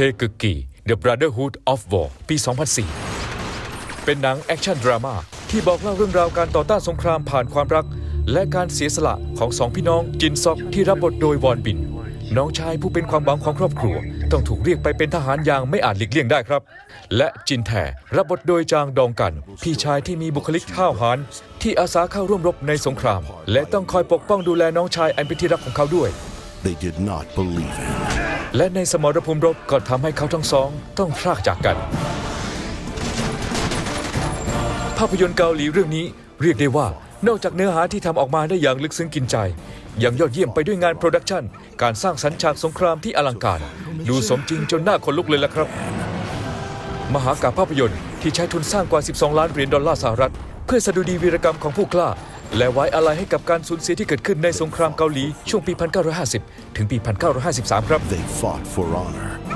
เทกึกกี The Brotherhood of War ปี 2004 เป็นหนังแอคชั่นดราม่าที่บอกเล่าเรื่องราวการต่อต้านสงครามผ่านความรัก และการเสียสละของสองพี่น้องจินซอกที่รับบทโดยวอนบิน น้องชายผู้เป็นความหวังของครอบครัว ต้องถูกเรียกไปเป็นทหารอย่างไม่อาจหลีกเลี่ยงได้ครับ และจินแทรับบทโดยจางดองกัน พี่ชายที่มีบุคลิกห้าวหาญที่อาสาเข้าร่วมรบในสงคราม และต้องคอยปกป้องดูแลน้องชายอันเป็นที่รักของเขาด้วย They did not believe him. และในสมรภูมิรบก็ทำให้เขาทั้งสองต้องพรากจากกัน ภาพยนตร์เกาหลีเรื่องนี้เรียกได้ว่า นอกจากเนื้อหาที่ทำออกมาได้อย่างลึกซึ้งกินใจ ยังยอดเยี่ยมไปด้วยงานโปรดักชันการสร้างสรรค์ฉากสงครามที่อลังการ ดูสมจริงจนหน้าขนลุกเลยล่ะครับ มหากาภาพยนตร์ที่ใช้ทุนสร้างกว่า 12 ล้านเหรียญดอลลาร์สหรัฐ เพื่อสดุดีวีรกรรมของผู้กล้า และไว้อาลัยให้กับการสูญเสียที่เกิดขึ้นในสงครามเกาหลีช่วงปี 1950 ถึงปี 1953 ครับ They fought for honor.